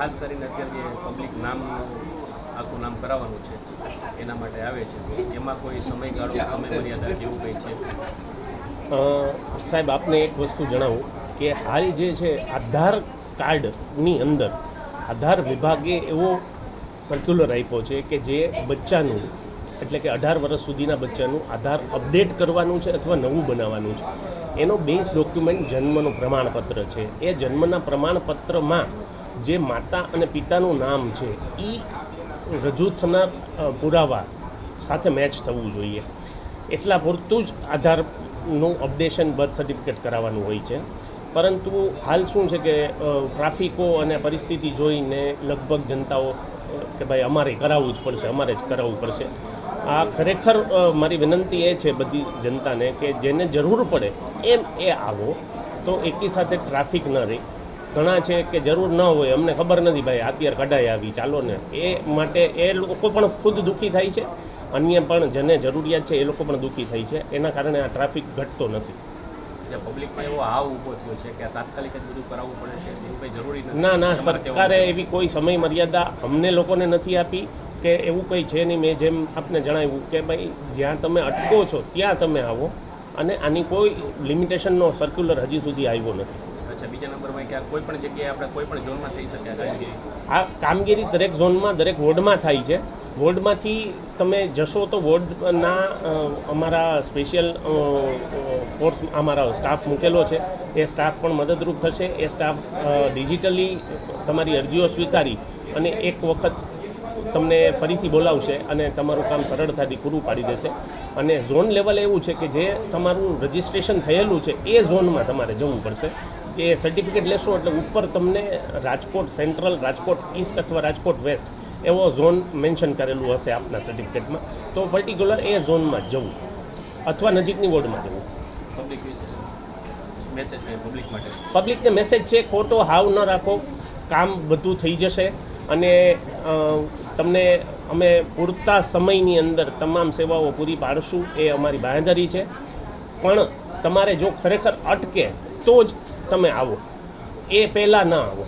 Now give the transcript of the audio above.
ખાસ કરીને અત્યારે પબ્લિક નામનું આખું નામ કરાવવાનું છે, એના માટે આવે છે. એમાં કોઈ સમયગાળો સમય મર્યાદા જેવું કંઈ છે? સાહેબ, આપને એક વસ્તુ જણાવું કે હાલ જે છે, આધાર કાર્ડની અંદર, આધાર વિભાગે એવો સર્ક્યુલર આપ્યો છે કે જે બચ્ચાનું એટલે કે અઢાર વર્ષ સુધીના બચ્ચાનું આધાર અપડેટ કરવાનું છે અથવા નવું બનાવવાનું છે. એનો બેઝ ડોક્યુમેન્ટ જન્મનું પ્રમાણપત્ર છે. એ જન્મના પ્રમાણપત્રમાં જે માતા અને પિતાનું નામ છે એ રજૂ થનાર પુરાવા સાથે મેચ થવું જોઈએ. એટલા પૂરતું જ આધારનું અપડેશન બર્થ સર્ટિફિકેટ કરાવવાનું હોય છે. પરંતુ હાલ શું છે કે ટ્રાફિકો અને પરિસ્થિતિ જોઈને લગભગ જનતાઓ કે ભાઈ અમારે કરાવવું જ પડશે, અમારે જ કરાવવું પડશે. આ ખરેખર મારી વિનંતી એ છે બધી જનતાને કે જેને જરૂર પડે એમ એ આવો. તો એકી સાથે ટ્રાફિક ન રહે. ઘણા છે કે જરૂર ન હોય, અમને ખબર નથી ભાઈ અત્યારે કઢાઈ આવી, ચાલો ને. એ માટે એ લોકો પણ ખુદ દુઃખી થાય છે. અન્ય પણ જેને જરૂરિયાત છે એ લોકો પણ દુઃખી થાય છે. એના કારણે આ ટ્રાફિક ઘટતો નથી. જે પબ્લિકમાં એવો હાવ ઊભો થયો છે કે તાત્કાલિક જ બધું કરાવવું પડે છે એવું કંઈ જરૂરી નથી. ના ના સરકારે એવી કોઈ સમય મર્યાદા અમને લોકોને નથી આપી કે એવું કંઈ છે નહીં. મેં જેમ આપને જણાવ્યું કે ભાઈ જ્યાં તમે અટકો છો ત્યાં તમે આવો અને આની કોઈ લિમિટેશનનો સર્ક્યુલર હજી સુધી આવ્યો નથી. આ કામગીરી દરેક ઝોનમાં, દરેક વોર્ડમાં થાય છે. વોર્ડમાંથી તમે જશો તો વોર્ડના અમારા સ્પેશિયલ ફોર્સ, અમારા સ્ટાફ મૂકેલો છે. એ સ્ટાફ પણ મદદરૂપ થશે. એ સ્ટાફ ડિજિટલી તમારી અરજીઓ સ્વીકારી અને એક વખત તમને ફરીથી બોલાવશે અને તમારું કામ સરળતાથી પૂરું પાડી દેશે. અને ઝોન લેવલે એવું છે કે જે તમારું રજિસ્ટ્રેશન થયેલું છે, એ ઝોનમાં તમારે જવું પડશે. એ સર્ટિફિકેટ લેશો એટલે ઉપર તમને રાજકોટ સેન્ટ્રલ રાજકોટ ઈસ્ટ અથવા રાજકોટ વેસ્ટ એવો ઝોન મેન્શન કરેલું હશે આપના સર્ટિફિકેટમાં તો પર્ટિક્યુલર એ ઝોનમાં જવું. અથવા નજીકની વોર્ડમાં જવું. પબ્લિકને મેસેજ છે ખોટો હાવ ન રાખો. કામ બધું થઈ જશે. અને તમને અમે પૂરતા સમયની અંદર તમામ સેવાઓ પૂરી પાડશું. એ અમારી બાંહેધરી છે. પણ તમારે જો ખરેખર અટકે તો જ તમે આવો. એ પહેલાં ન આવો.